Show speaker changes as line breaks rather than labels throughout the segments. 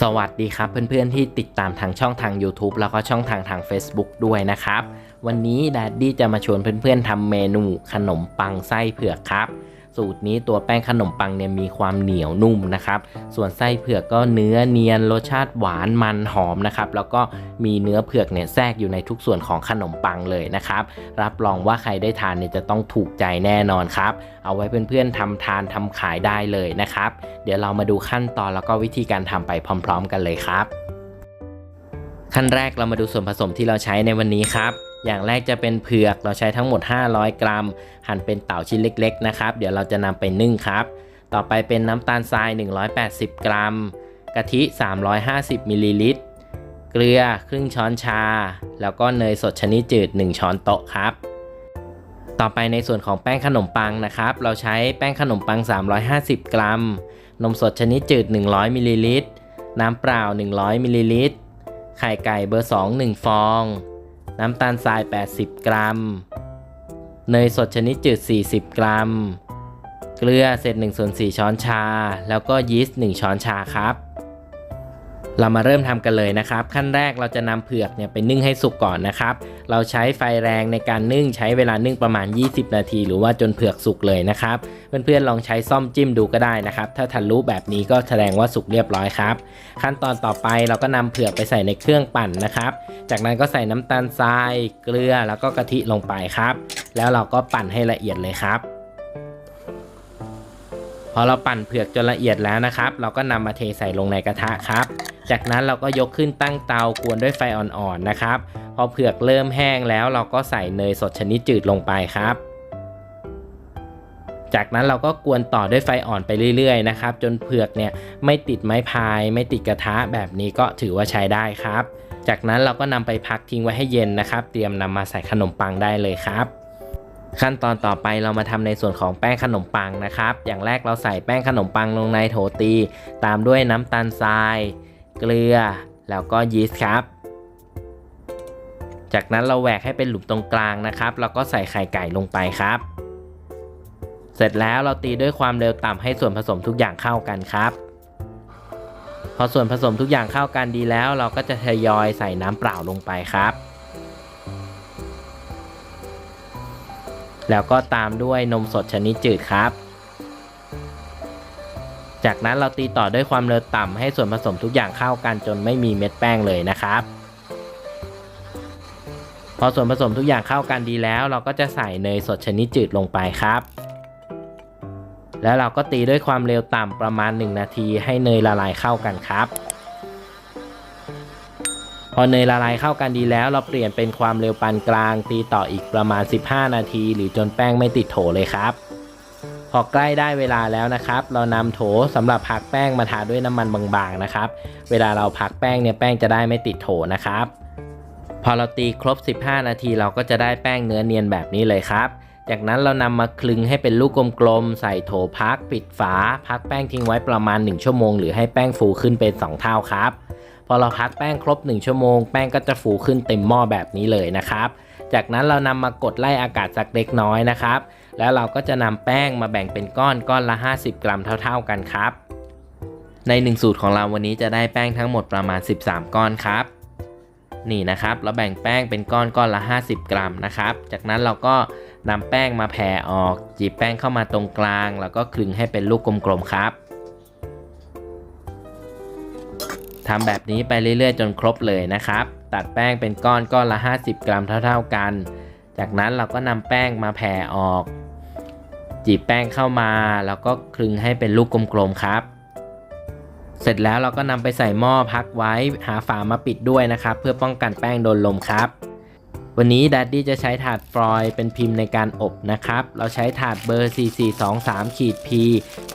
สวัสดีครับเพื่อนๆที่ติดตามทางช่องทาง YouTube แล้วก็ช่องทางทาง Facebook ด้วยนะครับ วันนี้ดัดดี้จะมาชวนเพื่อนๆทำเมนูขนมปังไส้เผือกครับ สูตรนี้ตัวแป้งขนมปังเนี่ยมีความเหนียวนุ่มนะครับ ส่วนไส้เผือกก็เนื้อเนียนรสชาติหวานมันหอมนะครับ แล้วก็มีเนื้อเผือกเนี่ยแทรกอยู่ในทุกส่วนของขนมปังเลยนะครับ รับรองว่าใครได้ทานเนี่ยจะต้องถูกใจแน่นอนครับ เอาไว้เพื่อนๆทำทานทำขายได้เลยนะครับ เดี๋ยวเรามาดูขั้นตอนแล้วก็วิธีการทำไปพร้อม ๆ กันเลยครับ ขั้นแรกเรามาดูส่วนผสมที่เราใช้ในวันนี้ครับ อย่างแรกจะเป็นเผือกเราใช้ทั้งหมด 500 กรัม หั่นเป็นเต่าชิ้นเล็กๆนะครับ เดี๋ยวเราจะนำไปนึ่งครับ ต่อไปเป็นน้ำตาลทราย 180 กรัม กะทิ 350 มิลลิลิตร เกลือครึ่งช้อนชา แล้วก็เนยสดชนิดจืด 1 ช้อนโต๊ะครับ ต่อไปในส่วนของแป้งขนมปังนะครับ เราใช้แป้งขนมปัง 350 กรัม นมสดชนิดจืด 100 มิลลิลิตร น้ำเปล่า 100 มิลลิลิตร ไข่ไก่เบอร์ 2 1 ฟอง น้ำตาลทราย 80 กรัม เนยสดชนิดจืด 40 กรัม เกลือเศษ1ส่วน4ช้อนชา แล้วก็ยีสต์1ช้อนชาครับ เรามาเริ่มทำกันเลยนะครับ ขั้นแรกเราจะนำเผือกเนี่ยไปนึ่งให้สุกก่อนนะครับ เราใช้ไฟแรงในการนึ่งใช้เวลานึ่งประมาณ 20 นาที หรือว่าจนเผือกสุกเลยนะครับ เพื่อนๆลองใช้ซ่อมจิ้มดูก็ได้นะครับ ถ้าทะลุแบบนี้ก็แสดงว่าสุกเรียบร้อยครับ ขั้นตอนต่อไปเราก็นำเผือกไปใส่ในเครื่องปั่นนะครับ จากนั้นก็ใส่น้ำตาลทราย เกลือแล้วก็กะทิลงไปครับ แล้วเราก็ปั่นให้ละเอียดเลยครับพอเราปั่นเผือกจนละเอียดแล้วนะครับ เราก็นำมาเทใส่ลงในกระทะครับ จากนั้นเราก็ยกขึ้นตั้งเตากวนด้วยไฟอ่อนๆนะครับ พอเผือกเริ่มแห้งแล้วเราก็ใส่เนยสดชนิดจืดลงไปครับ จากนั้นเราก็กวนต่อด้วยไฟอ่อนไปเรื่อยๆนะครับ จนเผือกเนี่ยไม่ติดไม้พาย ไม่ติดกระทะแบบนี้ก็ถือว่าใช้ได้ครับ จากนั้นเราก็นำไปพักทิ้งไว้ให้เย็นนะครับ เตรียมนำมาใส่ขนมปังได้เลยครับขั้นตอนต่อไปเรามาทำในส่วนของแป้งขนมปังนะครับ อย่างแรกเราใส่แป้งขนมปังลงในโถตี ตามด้วยน้ำตาลทราย เกลือ แล้วก็ยีสต์ครับ จากนั้นเราแหวกให้เป็นหลุมตรงกลางนะครับ แล้วก็ใส่ไข่ไก่ลงไปครับ เสร็จแล้วเราตีด้วยความเร็วต่ำให้ส่วนผสมทุกอย่างเข้ากันครับ พอส่วนผสมทุกอย่างเข้ากันดีแล้ว เราก็จะทยอยใส่น้ำเปล่าลงไปครับแล้วก็ตามด้วยนมสดชนิดจืดครับ จากนั้นเราตีต่อด้วยความเร็วต่ำให้ส่วนผสมทุกอย่างเข้ากันจนไม่มีเม็ดแป้งเลยนะครับ พอส่วนผสมทุกอย่างเข้ากันดีแล้ว เราก็จะใส่เนยสดชนิดจืดลงไปครับ แล้วเราก็ตีด้วยความเร็วต่ำประมาณ 1 นาทีให้เนยละลายเข้ากันครับ พอเนยละลายเข้ากันดีแล้ว เราเปลี่ยนเป็นความเร็วปานกลาง ตีต่ออีกประมาณ 15 นาที หรือจนแป้งไม่ติดโถเลยครับ พอใกล้ได้เวลาแล้วนะครับ เรานำโถสำหรับพักแป้งมาทาด้วยน้ำมันบางๆนะครับ เวลาเราพักแป้งเนี่ยแป้งจะได้ไม่ติดโถนะครับ พอเราตีครบ 15 นาทีเราก็จะได้แป้งเนื้อเนียนแบบนี้เลยครับ จากนั้นเรานำมาคลึงให้เป็นลูกกลมๆใส่โถพัก ปิดฝา พักแป้งทิ้งไว้ประมาณ 1 ชั่วโมง หรือให้แป้งฟูขึ้นเป็น 2 เท่าครับพอเราพักแป้งครบ 1 ชั่วโมง แป้งก็จะฟูขึ้นเต็มหม้อแบบนี้เลยนะครับ จากนั้นเรานำมากดไล่อากาศสักเล็กน้อยนะครับ แล้วเราก็จะนำแป้งมาแบ่งเป็นก้อนก้อนละ 50 กรัมเท่า ๆกันครับ ใน 1 สูตรของเราวันนี้จะได้แป้งทั้งหมดประมาณ 13 ก้อนครับ นี่นะครับเราแบ่งแป้งเป็นก้อนก้อนละ 50 กรัมนะครับ จากนั้นเราก็นำแป้งมาแผ่ออกจีบแป้งเข้ามาตรงกลาง แล้วก็คลึงให้เป็นลูกกลมๆครับทำแบบนี้ไปเรื่อยๆ จนครบเลยนะครับ ตัดแป้งเป็นก้อนก้อนละ 50 กรัมเท่า ๆกัน จากนั้นเราก็นำแป้งมาแผ่ออก จีบแป้งเข้ามา แล้วก็คลึงให้เป็นลูกกลมๆครับ เสร็จแล้วเราก็นำไปใส่หม้อพักไว้ หาฝามาปิดด้วยนะครับ เพื่อป้องกันแป้งโดนลมครับ วันนี้ดัดดี้จะใช้ถาดฟลอยล์เป็นพิมพ์ในการอบนะครับ เราใช้ถาดเบอร์ 4423ขีด P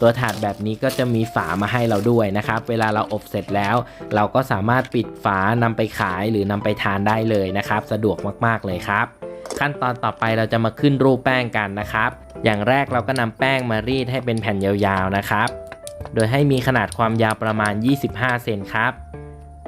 ตัวถาดแบบนี้ก็จะมีฝามาให้เราด้วยนะครับ เวลาเราอบเสร็จแล้ว เราก็สามารถปิดฝานำไปขายหรือนำไปทานได้เลยนะครับ สะดวกมากๆเลยครับ ขั้นตอนต่อไปเราจะมาขึ้นรูปแป้งกันนะครับ อย่างแรกเราก็นำแป้งมารีดให้เป็นแผ่นยาวๆนะครับ โดยให้มีขนาดความยาวประมาณ 25 เซนครับ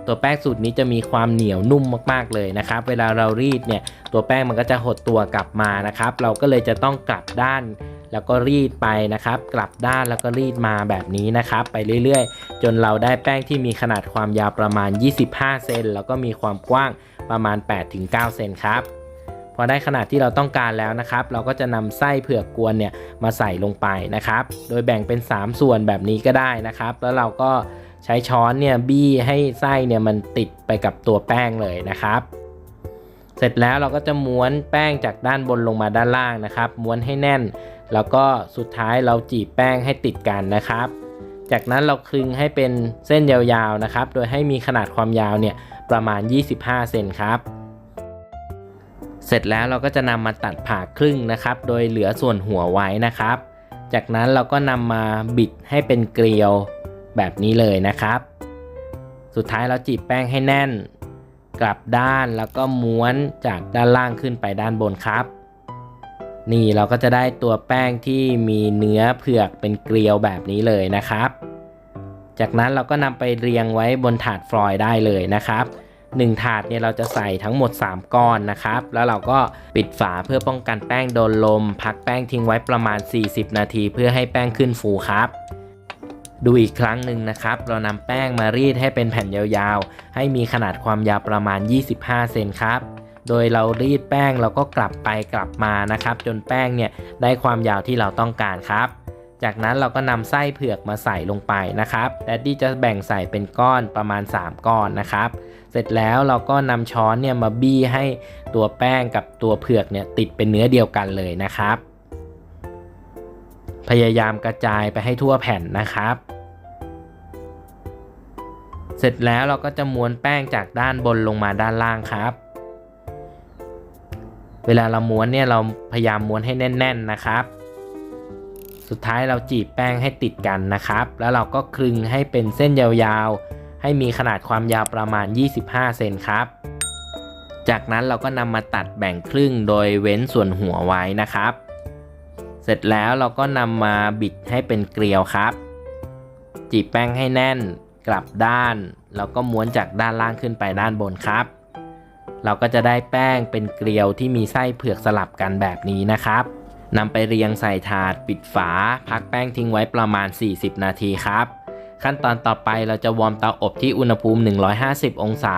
ตัวแป้งสูตรนี้จะมีความเหนียวนุ่มมากๆเลยนะครับ เวลาเรารีดเนี่ยตัวแป้งมันก็จะหดตัวกลับมานะครับ เราก็เลยจะต้องกลับด้านแล้วก็รีดไปนะครับ กลับด้านแล้วก็รีดมาแบบนี้นะครับ ไปเรื่อยๆ จนเราได้แป้งที่มีขนาดความยาวประมาณ 25 เซนแล้วก็มีความกว้างประมาณ 8-9 เซนครับ อได้ขนาดที่เราต้องการแล้วนะครับ เราก็จะนำไส้เผือกกวนเนี่ยมาใส่ลงไปนะครับ โดยแบ่งเป็น 3 ส่วนแบบนี้ก็ได้นะครับ แล้วเราก็ใช้ช้อนเนี่ยบี้ให้ไส้เนี่ยมันติดไปกับตัวแป้งเลยนะครับ เสร็จแล้วเราก็จะม้วนแป้งจากด้านบนลงมาด้านล่างนะครับ ม้วนให้แน่น แล้วก็สุดท้ายเราจีบแป้งให้ติดกันนะครับ จากนั้นเราคลึงให้เป็นเส้นยาวๆนะครับ โดยให้มีขนาดความยาวเนี่ยประมาณ 25 เซนครับ เสร็จแล้วเราก็จะนำมาตัดผ่าครึ่งนะครับ โดยเหลือส่วนหัวไว้นะครับ จากนั้นเราก็นำมาบิดให้เป็นเกลียวแบบนี้เลยนะครับ สุดท้ายเราจีบแป้งให้แน่น กลับด้านแล้วก็ม้วนจากด้านล่างขึ้นไปด้านบนครับ นี่เราก็จะได้ตัวแป้งที่มีเนื้อเผือกเป็นเกลียวแบบนี้เลยนะครับ จากนั้นเราก็นำไปเรียงไว้บนถาดฟลอยด์ได้เลยนะครับ 1 ถาดเนี่ยเราจะใส่ทั้งหมด 3 ก้อนนะครับ แล้วเราก็ปิดฝาเพื่อป้องกันแป้งโดนลม พักแป้งทิ้งไว้ประมาณ 40 นาทีเพื่อให้แป้งขึ้นฟูครับดูอีกครั้งหนึ่งนะครับ เรานำแป้งมารีดให้เป็นแผ่นยาวๆ ให้มีขนาดความยาวประมาณ 25 เซนครับ โดยเรารีดแป้งเราก็กลับไปกลับมานะครับ จนแป้งเนี่ยได้ความยาวที่เราต้องการครับ จากนั้นเราก็นำไส้เผือกมาใส่ลงไปนะครับแดดดี้จะแบ่งใส่เป็นก้อนประมาณ 3 ก้อนนะครับ เสร็จแล้วเราก็นำช้อนเนี่ยมาบี้ให้ตัวแป้งกับตัวเผือกเนี่ยติดเป็นเนื้อเดียวกันเลยนะครับ พยายามกระจายไปให้ทั่วแผ่นนะครับ เสร็จแล้วเราก็จะม้วนแป้งจากด้านบนลงมาด้านล่างครับ เวลาเราม้วนเนี่ยเราพยายามม้วนให้แน่น ๆนะครับสุดท้ายเราจีบแป้งให้ติดกันนะครับ แล้วเราก็คลึงให้เป็นเส้นยาวๆ ให้มีขนาดความยาวประมาณ 25 เซนครับ จากนั้นเราก็นำมาตัดแบ่งครึ่งโดยเว้นส่วนหัวไว้นะครับ เสร็จแล้วเราก็นำมาบิดให้เป็นเกลียวครับ จีบแป้งให้แน่น กลับด้าน แล้วก็ม้วนจากด้านล่างขึ้นไปด้านบนครับ เราก็จะได้แป้งเป็นเกลียวที่มีไส้เผือกสลับกันแบบนี้นะครับนำไปเรียงใส่ถาดปิดฝา พักแป้งทิ้งไว้ประมาณ 40 นาทีครับ ขั้นตอนต่อไปเราจะวอร์มเตาอบที่อุณหภูมิ 150 องศา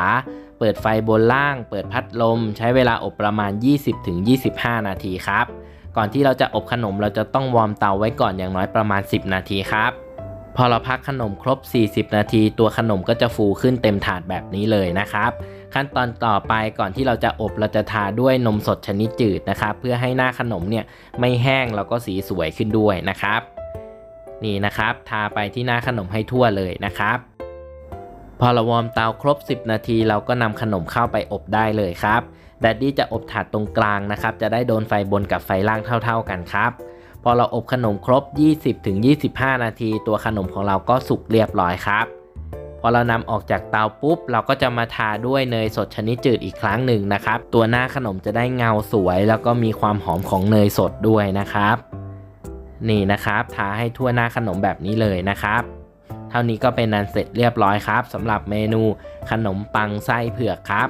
เปิดไฟบนล่าง เปิดพัดลม ใช้เวลาอบประมาณ 20-25 นาทีครับ ก่อนที่เราจะอบขนมเราจะต้องวอร์มเตาไว้ก่อนอย่างน้อยประมาณ 10 นาทีครับ พอเราพักขนมครบ 40 นาที ตัวขนมก็จะฟูขึ้นเต็มถาดแบบนี้เลยนะครับ ขั้นตอนต่อไปก่อนที่เราจะอบเราจะทาด้วยนมสดชนิดจืดนะครับ เพื่อให้หน้าขนมเนี่ยไม่แห้งแล้วก็สีสวยขึ้นด้วยนะครับ นี่นะครับทาไปที่หน้าขนมให้ทั่วเลยนะครับ พอเราวอร์มเตาครบ 10 นาที เราก็นำขนมเข้าไปอบได้เลยครับแดดดี้จะอบถาดตรงกลางนะครับ จะได้โดนไฟบนกับไฟล่างเท่า ๆกันครับ พอเราอบขนมครบ 20-25 นาที ตัวขนมของเราก็สุกเรียบร้อยครับ พอเรานำออกจากเตาปุ๊บ เราก็จะมาทาด้วยเนยสดชนิดจืดอีกครั้งหนึ่งนะครับ ตัวหน้าขนมจะได้เงาสวย แล้วก็มีความหอมของเนยสดด้วยนะครับ นี่นะครับทาให้ทั่วหน้าขนมแบบนี้เลยนะครับเท่านี้ก็เป็นนันเสร็จเรียบร้อยครับสำหรับเมนูขนมปังไส้เผือกครับ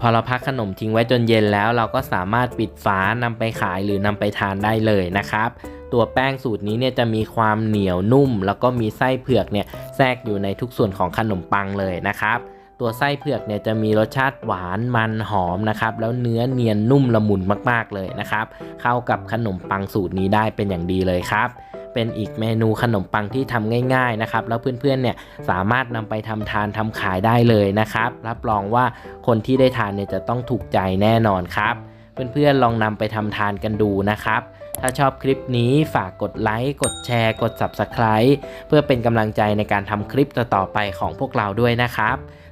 พอเราพักขนมทิ้งไว้จนเย็นแล้ว เราก็สามารถปิดฝานำไปขายหรือนำไปทานได้เลยนะครับตัวแป้งสูตรนี้เนี่ยจะมีความเหนียวนุ่ม แล้วก็มีไส้เผือกเนี่ยแทรกอยู่ในทุกส่วนของขนมปังเลยนะครับ ตัวไส้เผือกเนี่ยจะมีรสชาติหวานมันหอมนะครับ แล้วเนื้อเนียนนุ่มละมุนมากๆเลยนะครับ เข้ากับขนมปังสูตรนี้ได้เป็นอย่างดีเลยครับ เป็นอีกเมนูขนมปังที่ทำง่ายๆนะครับ แล้วเพื่อนๆเนี่ยสามารถนำไปทำทานทำขายได้เลยนะครับ รับรองว่าคนที่ได้ทานเนี่ยจะต้องถูกใจแน่นอนครับ เพื่อนๆลองนำไปทำทานกันดูนะครับถ้าชอบคลิปนี้ฝากกดไลค์ กดแชร์ กด Subscribe เพื่อเป็นกำลังใจในการทำคลิปต่อๆไปของพวกเราด้วยนะครับ